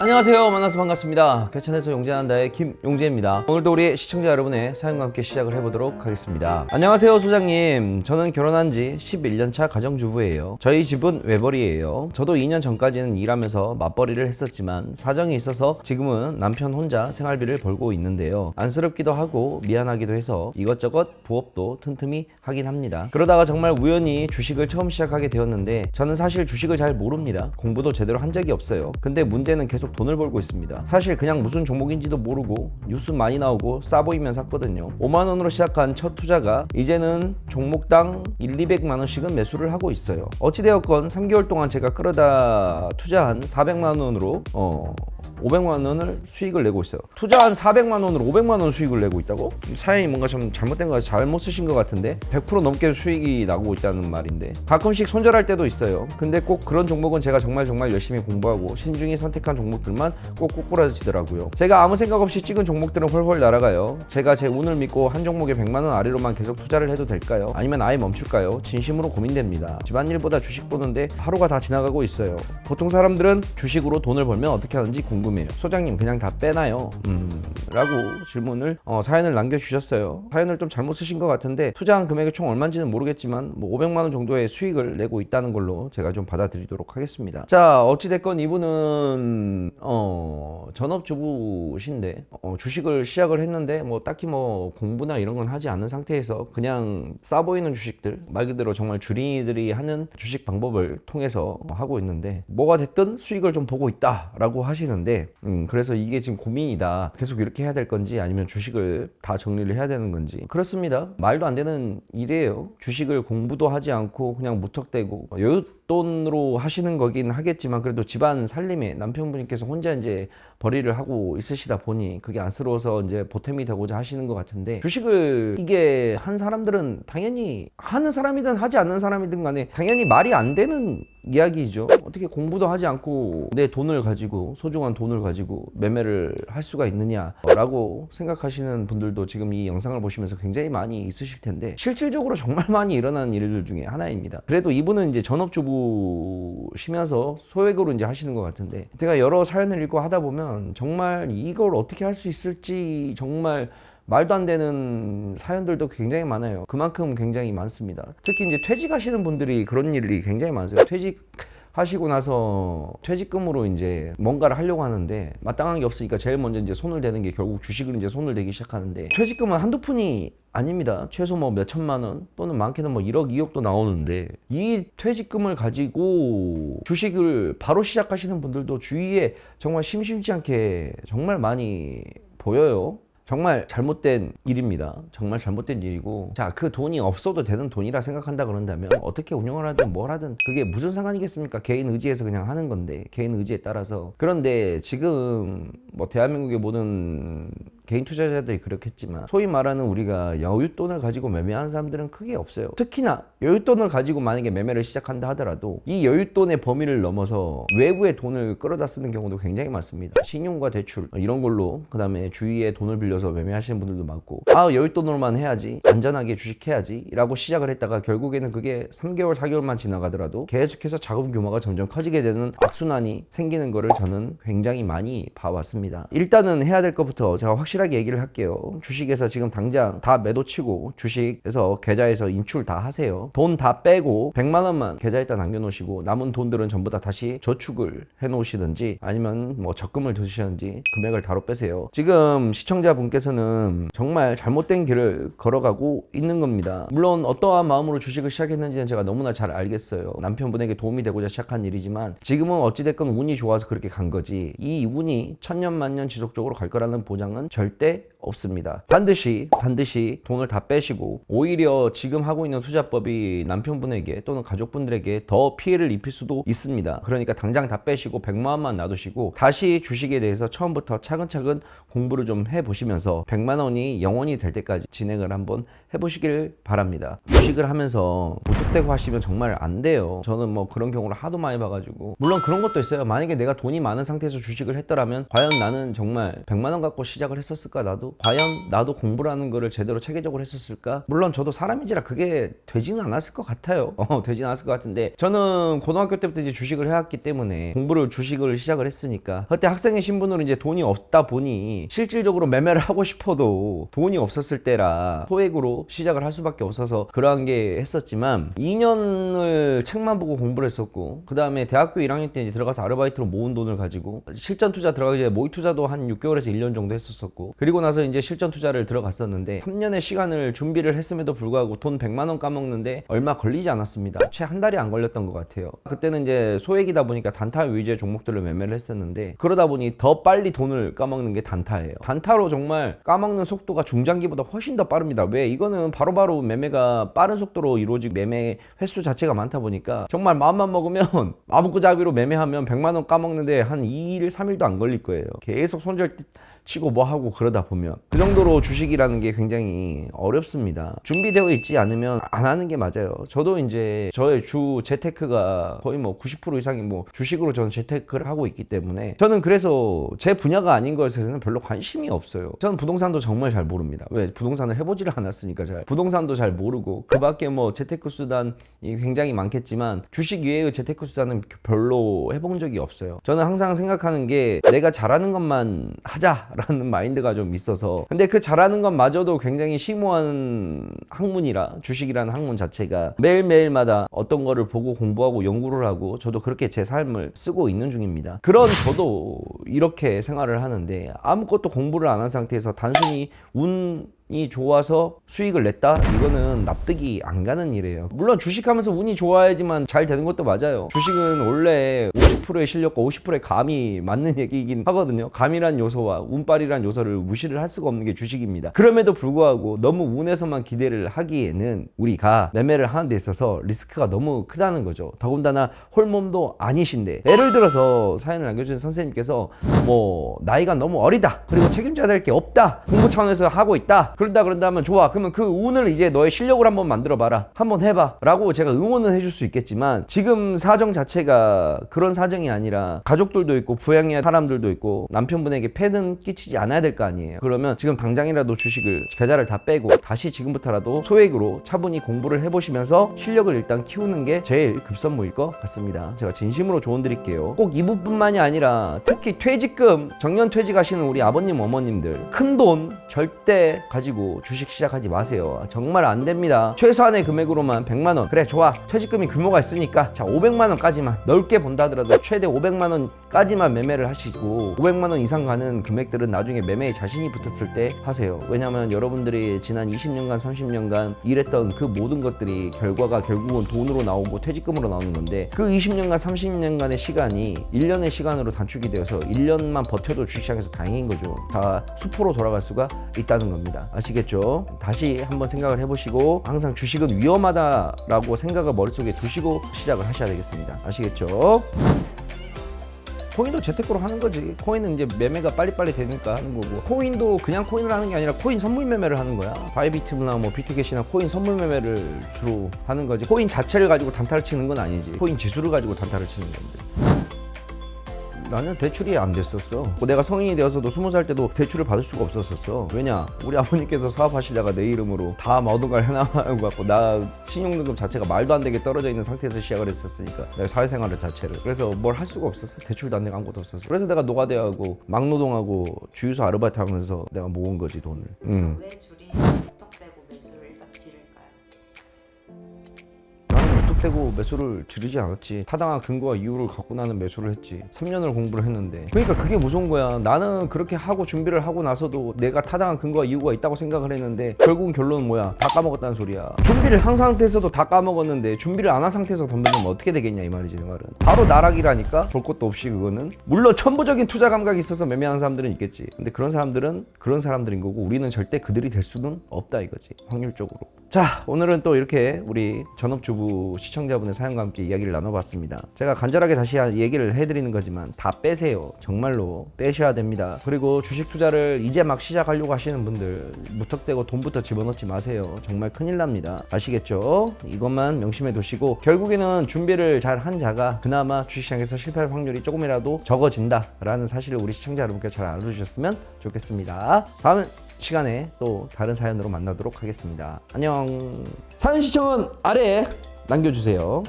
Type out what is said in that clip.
안녕하세요. 만나서 반갑습니다. 개천에서 용재한다의 김용재입니다. 오늘도 우리 시청자 여러분의 사연과 함께 시작을 해보도록 하겠습니다. 안녕하세요 소장님. 저는 결혼한 지 11년차 가정주부예요. 저희 집은 외벌이에요. 저도 2년 전까지는 일하면서 맞벌이를 했었지만 사정이 있어서 지금은 남편 혼자 생활비를 벌고 있는데요. 안쓰럽기도 하고 미안하기도 해서 이것저것 부업도 틈틈이 하긴 합니다. 그러다가 정말 우연히 주식을 처음 시작하게 되었는데 저는 사실 주식을 잘 모릅니다. 공부도 제대로 한 적이 없어요. 근데 문제는 계속 돈을 벌고 있습니다. 사실 그냥 무슨 종목인지도 모르고 뉴스 많이 나오고 싸 보이면 샀거든요. 5만 원으로 시작한 첫 투자가 이제는 종목당 1, 200만 원씩은 매수를 하고 있어요. 어찌 되었건 3개월 동안 제가 끌어다 투자한 400만 원으로 어 500만 원을 수익을 내고 있어요. 투자한 400만 원으로 500만 원 수익을 내고 있다고? 사연이 뭔가 좀 잘못된 거 잘못 쓰신 것 같은데 100% 넘게 수익이 나고 있다는 말인데 가끔씩 손절할 때도 있어요. 근데 꼭 그런 종목은 제가 정말 정말 열심히 공부하고 신중히 선택한 종목 들만 꼭 꼬꾸라지더라고요. 제가 아무 생각 없이 찍은 종목들은 훨훨 날아가요. 제가 제 운을 믿고 한 종목에 100만 원 아래로만 계속 투자를 해도 될까요? 아니면 아예 멈출까요? 진심으로 고민됩니다. 집안일보다 주식 보는데 하루가 다 지나가고 있어요. 보통 사람들은 주식으로 돈을 벌면 어떻게 하는지 궁금해요. 소장님 그냥 다 빼나요? 음, 라고 질문을 어, 사연을 남겨주셨어요. 사연을 좀 잘못 쓰신 것 같은데 투자한 금액이 총 얼마인지는 모르겠지만 뭐 500만 원 정도의 수익을 내고 있다는 걸로 제가 좀 받아들이도록 하겠습니다. 자 어찌됐건 이분은 어, 전업주부신데 어, 주식을 시작을 했는데 뭐 딱히 뭐 공부나 이런 건 하지 않은 상태에서 그냥 싸 보이는 주식들 말 그대로 정말 주린이들이 하는 주식 방법을 통해서 하고 있는데 뭐가 됐든 수익을 좀 보고 있다라고 하시는데 음, 그래서 이게 지금 고민이다. 계속 이렇게 해야 될 건지 아니면 주식을 다 정리를 해야 되는 건지. 그렇습니다. 말도 안 되는 일이에요. 주식을 공부도 하지 않고 그냥 무턱대고 여윳 돈으로 하시는 거긴 하겠지만 그래도 집안 살림에 남편분께서 혼자 이제 벌이를 하고 있으시다 보니 그게 안쓰러워서 이제 보탬이 되고자 하시는 것 같은데 주식을 이게 한 사람들은 당연히 하는 사람이든 하지 않는 사람이든 간에 당연히 말이 안 되는 이야기죠. 어떻게 공부도 하지 않고 내 돈을 가지고 소중한 돈을 가지고 매매를 할 수가 있느냐라고 생각하시는 분들도 지금 이 영상을 보시면서 굉장히 많이 있으실 텐데 실질적으로 정말 많이 일어나는 일들 중에 하나입니다. 그래도 이분은 이제 전업주부시면서 소액으로 이제 하시는 것 같은데 제가 여러 사연을 읽고 하다 보면 정말 이걸 어떻게 할 수 있을지 정말 말도 안 되는 사연들도 굉장히 많아요. 그만큼 굉장히 많습니다. 특히 이제 퇴직하시는 분들이 그런 일이 굉장히 많으세요. 퇴직 하시고 나서 퇴직금으로 이제 뭔가를 하려고 하는데 마땅한 게 없으니까 제일 먼저 이제 손을 대는 게 결국 주식을 이제 손을 대기 시작하는데 퇴직금은 한두 푼이 아닙니다. 최소 뭐 몇 천만 원 또는 많게는 뭐 1억, 2억도 나오는데 이 퇴직금을 가지고 주식을 바로 시작하시는 분들도 주위에 정말 심심치 않게 정말 많이 보여요. 정말 잘못된 일입니다. 정말 잘못된 일이고 자 그 돈이 없어도 되는 돈이라 생각한다 그런다면 어떻게 운영을 하든 뭘 하든 그게 무슨 상관이겠습니까? 개인 의지에서 그냥 하는 건데 개인 의지에 따라서 그런데 지금 뭐 대한민국의 모든 개인 투자자들이 그렇겠지만 소위 말하는 우리가 여윳돈을 가지고 매매하는 사람들은 크게 없어요. 특히나 여윳돈을 가지고 만약에 매매를 시작한다 하더라도 이 여윳돈의 범위를 넘어서 외부의 돈을 끌어다 쓰는 경우도 굉장히 많습니다. 신용과 대출 이런 걸로 그 다음에 주위에 돈을 빌려서 매매하시는 분들도 많고 아 여윳돈으로만 해야지 안전하게 주식해야지 라고 시작을 했다가 결국에는 그게 3개월 4개월만 지나가더라도 계속해서 자금 규모가 점점 커지게 되는 악순환이 생기는 거를 저는 굉장히 많이 봐왔습니다. 일단은 해야 될 것부터 제가 확실 하게 얘기를 할게요. 주식에서 지금 당장 다 매도치고 주식에서 계좌에서 인출 다 하세요. 돈 다 빼고 100만 원만 계좌에다 남겨놓으시고 남은 돈들은 전부 다 다시 저축을 해놓으시든지 아니면 뭐 적금을 두시든지 금액을 다로 빼세요. 지금 시청자분께서는 정말 잘못된 길을 걸어가고 있는 겁니다. 물론 어떠한 마음으로 주식을 시작했는지는 제가 너무나 잘 알겠어요. 남편분에게 도움이 되고자 시작한 일이지만 지금은 어찌됐건 운이 좋아서 그렇게 간 거지 이 운이 천년 만년 지속적으로 갈 거라는 보장은 절대 없습니다. 반드시 반드시 돈을 다 빼시고 오히려 지금 하고 있는 투자법이 남편분에게 또는 가족분들에게 더 피해를 입힐 수도 있습니다. 그러니까 당장 다 빼시고 100만 원만 놔두시고 다시 주식에 대해서 처음부터 차근차근 공부를 좀 해보시면서 100만 원이 영원히 될 때까지 진행을 한번 해보시길 바랍니다. 주식을 하면서 무턱대고 하시면 정말 안 돼요. 저는 뭐 그런 경우를 하도 많이 봐가지고 물론 그런 것도 있어요. 만약에 내가 돈이 많은 상태에서 주식을 했더라면 과연 나는 정말 100만 원 갖고 시작을 했었을까 나도 과연 나도 공부라는 거를 제대로 체계적으로 했었을까? 물론 저도 사람인지라 그게 되지는 않았을 것 같아요. 어, 되지는 않았을 것 같은데 저는 고등학교 때부터 이제 주식을 해왔기 때문에 공부를 주식을 시작을 했으니까 그때 학생의 신분으로 이제 돈이 없다 보니 실질적으로 매매를 하고 싶어도 돈이 없었을 때라 소액으로 시작을 할 수밖에 없어서 그러한 게 했었지만 2년을 책만 보고 공부를 했었고 그 다음에 대학교 1학년 때 이제 들어가서 아르바이트로 모은 돈을 가지고 실전 투자 들어가기 전에 모의 투자도 한 6개월에서 1년 정도 했었었고 그리고 나서 이제 실전 투자를 들어갔었는데 3년의 시간을 준비를 했음에도 불구하고 돈 100만 원 까먹는데 얼마 걸리지 않았습니다. 채한 달이 안 걸렸던 것 같아요. 그때는 이제 소액이다 보니까 단타 위주의 종목들을 매매를 했었는데 그러다 보니 더 빨리 돈을 까먹는 게 단타예요. 단타로 정말 까먹는 속도가 중장기보다 훨씬 더 빠릅니다. 왜? 이거는 바로바로 매매가 빠른 속도로 이루어지고 매매 횟수 자체가 많다 보니까 정말 마음만 먹으면 아무꾸자비로 매매하면 100만 원 까먹는데 한 2일, 3일도 안 걸릴 거예요. 계속 손절 치고 뭐 하고 그러다 보면 그 정도로 주식이라는 게 굉장히 어렵습니다. 준비되어 있지 않으면 안 하는 게 맞아요. 저도 이제 저의 주 재테크가 거의 뭐 90% 이상이 뭐 주식으로 저는 재테크를 하고 있기 때문에 저는 그래서 제 분야가 아닌 것에는 별로 관심이 없어요. 저는 부동산도 정말 잘 모릅니다. 왜 부동산을 해보지를 않았으니까 잘 부동산도 잘 모르고 그밖에 뭐 재테크 수단이 굉장히 많겠지만 주식 외의 재테크 수단은 별로 해본 적이 없어요. 저는 항상 생각하는 게 내가 잘하는 것만 하자 라는 마인드가 좀 있어서 근데 그 잘하는 것마저도 굉장히 심오한 학문이라 주식이라는 학문 자체가 매일매일마다 어떤 거를 보고 공부하고 연구를 하고 저도 그렇게 제 삶을 쓰고 있는 중입니다. 그런 저도 이렇게 생활을 하는데 아무것도 공부를 안 한 상태에서 단순히 운 이 좋아서 수익을 냈다? 이거는 납득이 안 가는 일이에요. 물론 주식하면서 운이 좋아야지만 잘 되는 것도 맞아요. 주식은 원래 50%의 실력과 50%의 감이 맞는 얘기이긴 하거든요. 감이란 요소와 운빨이란 요소를 무시를 할 수가 없는 게 주식입니다. 그럼에도 불구하고 너무 운에서만 기대를 하기에는 우리가 매매를 하는 데 있어서 리스크가 너무 크다는 거죠. 더군다나 홀몸도 아니신데 예를 들어서 사연을 남겨주신 선생님께서 뭐 나이가 너무 어리다 그리고 책임져야 될 게 없다 공부 차원에서 하고 있다 그런다 그런다면 좋아. 그러면 그 운을 이제 너의 실력으로 한번 만들어 봐라. 한번 해봐. 라고 제가 응원은 해줄 수 있겠지만 지금 사정 자체가 그런 사정이 아니라 가족들도 있고 부양해야 할 사람들도 있고 남편분에게 폐는 끼치지 않아야 될 거 아니에요. 그러면 지금 당장이라도 주식을 계좌를 다 빼고 다시 지금부터라도 소액으로 차분히 공부를 해보시면서 실력을 일단 키우는 게 제일 급선무일 것 같습니다. 제가 진심으로 조언 드릴게요. 꼭 이분뿐만이 아니라 특히 퇴직금 정년 퇴직하시는 우리 아버님 어머님들 큰 돈 절대 가지 고 주식 시작하지 마세요. 정말 안 됩니다. 최소한의 금액으로만 100만 원. 그래 좋아. 퇴직금이 규모가 있으니까. 자 500만 원까지만. 넓게 본다 하더라도 최대 500만 원까지만 매매를 하시고 500만 원 이상 가는 금액들은 나중에 매매에 자신이 붙었을 때 하세요. 왜냐면 여러분들이 지난 20년간 30년간 일했던 그 모든 것들이 결과가 결국은 돈으로 나오고 퇴직금으로 나오는 건데 그 20년간 30년간의 시간이 1년의 시간으로 단축이 되어서 1년만 버텨도 주식시장에서 다행인 거죠. 다 수포로 돌아갈 수가 있다는 겁니다 아시겠죠? 다시 한번 생각을 해보시고 항상 주식은 위험하다라고 생각을 머릿속에 두시고 시작을 하셔야 되겠습니다 아시겠죠? 코인도 재테크로 하는 거지. 코인은 이제 매매가 빨리빨리 되니까 하는 거고. 코인도 그냥 코인을 하는 게 아니라 코인 선물 매매를 하는 거야. 바이비트나 뭐 비트겟이나 코인 선물 매매를 주로 하는 거지. 코인 자체를 가지고 단타를 치는 건 아니지. 코인 지수를 가지고 단타를 치는 건데. 나는 대출이 안 됐었어. 내가 성인이 되어서도 스무 살 때도 대출을 받을 수가 없었었어. 왜냐? 우리 아버님께서 사업하시다가 내 이름으로 다 모든 걸 해나가고 갖고 나 신용등급 자체가 말도 안 되게 떨어져 있는 상태에서 시작을 했었으니까 내가 사회생활을 자체를 그래서 뭘 할 수가 없었어. 대출도 안 내고 아무것도 없었어. 그래서 내가 노가대하고 막노동하고 주유소 아르바이트 하면서 내가 모은 거지 돈을. 음. 왜 줄이 무턱대고 매수를 지르지 않았지. 타당한 근거와 이유를 갖고 나는 매수를 했지. 3년을 공부를 했는데. 그러니까 그게 무서운 거야. 나는 그렇게 하고 준비를 하고 나서도 내가 타당한 근거와 이유가 있다고 생각을 했는데 결국은 결론은 뭐야? 다 까먹었다는 소리야. 준비를 한 상태에서도 다 까먹었는데 준비를 안 한 상태에서 덤벼면 어떻게 되겠냐 이 말이지 내 말은. 바로 나락이라니까 볼 것도 없이 그거는. 물론 천부적인 투자 감각이 있어서 매매하는 사람들은 있겠지. 근데 그런 사람들은 그런 사람들인 거고 우리는 절대 그들이 될 수는 없다 이거지. 확률적으로. 자 오늘은 또 이렇게 우리 전업주부 시청자분의 사연과 함께 이야기를 나눠봤습니다. 제가 간절하게 다시 얘기를 해드리는 거지만 다 빼세요. 정말로 빼셔야 됩니다. 그리고 주식 투자를 이제 막 시작하려고 하시는 분들 무턱대고 돈부터 집어넣지 마세요. 정말 큰일 납니다. 아시겠죠? 이것만 명심해 두시고 결국에는 준비를 잘 한 자가 그나마 주식시장에서 실패할 확률이 조금이라도 적어진다라는 사실을 우리 시청자 여러분께 잘 알아주셨으면 좋겠습니다. 다음 시간에 또 다른 사연으로 만나도록 하겠습니다. 안녕. 사연 시청은 아래에 남겨주세요.